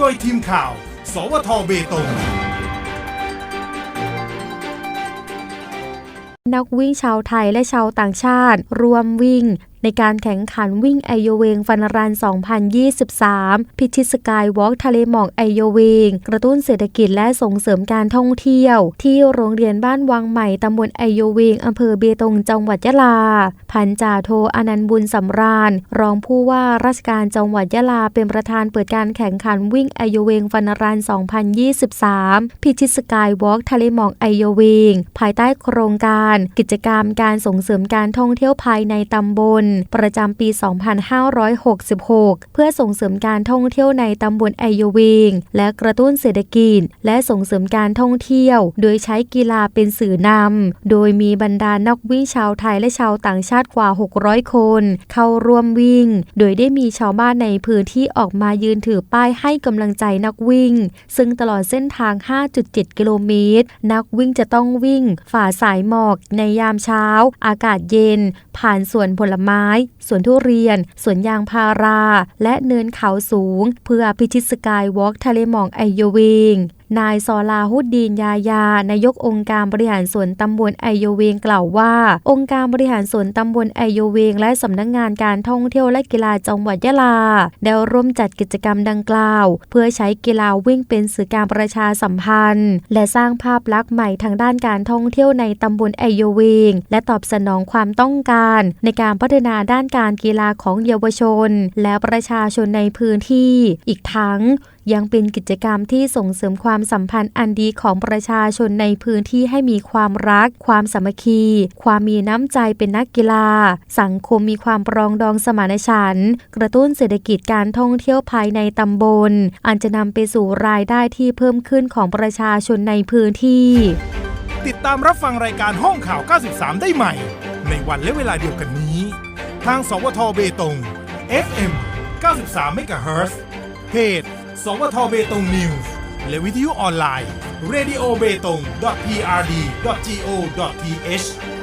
โดยทีมข่าว สวทเบตง นักวิ่งชาวไทยและชาวต่างชาติ รวมวิ่งในการแข่งขันวิ่งไอโยเวงฟันรัน 2023 พิชิตสกายวอล์กทะเลหมอกไอโยเวง กระตุ้นเศรษฐกิจและส่งเสริมการท่องเที่ยว ที่โรงเรียนบ้านวังใหม่ตำบลไอโยเวงอำเภอเบตงจังหวัดยะลา พันจ่าโทอนันต์บุญสำราญ รองผู้ว่าราชการจังหวัดยะลาเป็นประธานเปิดการแข่งขันวิ่งไอโยเวงฟันรัน 2023 พิชิตสกายวอล์กทะเลหมอกไอโยเวง ภายใต้โครงการ กิจกรรมการส่งเสริมการท่องเที่ยวภายในตำบลประจำปี 2566 เพื่อส่งเสริมการท่องเที่ยวในตำบลไอโยเวง และกระตุ้นเศรษฐกิจ และส่งเสริมการท่องเที่ยว โดยใช้กีฬาเป็นสื่อนำ โดยมีบรรดานักวิ่งชาวไทยและชาวต่างชาติกว่า 600 คน เข้าร่วมวิ่ง โดยได้มีชาวบ้านในพื้นที่ออกมายืนถือป้ายให้กำลังใจนักวิ่ง ซึ่งตลอดเส้นทาง 5.7 กิโลเมตร นักวิ่งจะต้องวิ่ง ฝ่าสายหมอกในยามเช้า อากาศเย็น ผ่านสวนผลไม้สวนทุเรียน สวนยางพารา และเนินเขาสูง เพื่อพิชิตสกายวอล์กทะเลหมอกไอโยวิง นายซอลาฮุดดีนยายานายกองค์การบริหารส่วนตำบลไอโยเวงกล่าวว่า องค์การบริหารส่วนตำบลไอโยเวงและสำนักงงานการท่องเที่ยวและกีฬาจังหวัดยะลาได้ร่วมจัดกิจกรรมดังกล่าว เพื่อใช้กีฬาวิ่งเป็นสื่อการประชาสัมพันธ์ และสร้างภาพลักษณ์ใหม่ทางด้านการท่องเที่ยวในตำบลไอโยเวงและตอบสนองความต้องการ ในการพัฒนาด้านการกีฬาของเยาวชน และประชาชนในพื้นที่ อีกทั้ง ยังเป็นกิจกรรมที่ส่งเสริมความสัมพันธ์อันดีของประชาชนในพื้นที่ให้มีความรัก ความสามัคคี ความมีน้ำใจเป็นนักกีฬา สังคมมีความปรองดองสมานฉันท์กระตุ้นเศรษฐกิจการท่องเที่ยวภายในตำบล อันจะนำไปสู่รายได้ที่เพิ่มขึ้นของประชาชนในพื้นที่ ติดตามรับฟังรายการห้องข่าว 93 ได้ใหม่ ในวันและเวลาเดียวกันนี้ ทางสวทเบตง FM 93เมกะเฮิรตซ์เพจ วทเบตงนิวส์และวิทยุออนไลน์ radio b e t o n g prd go th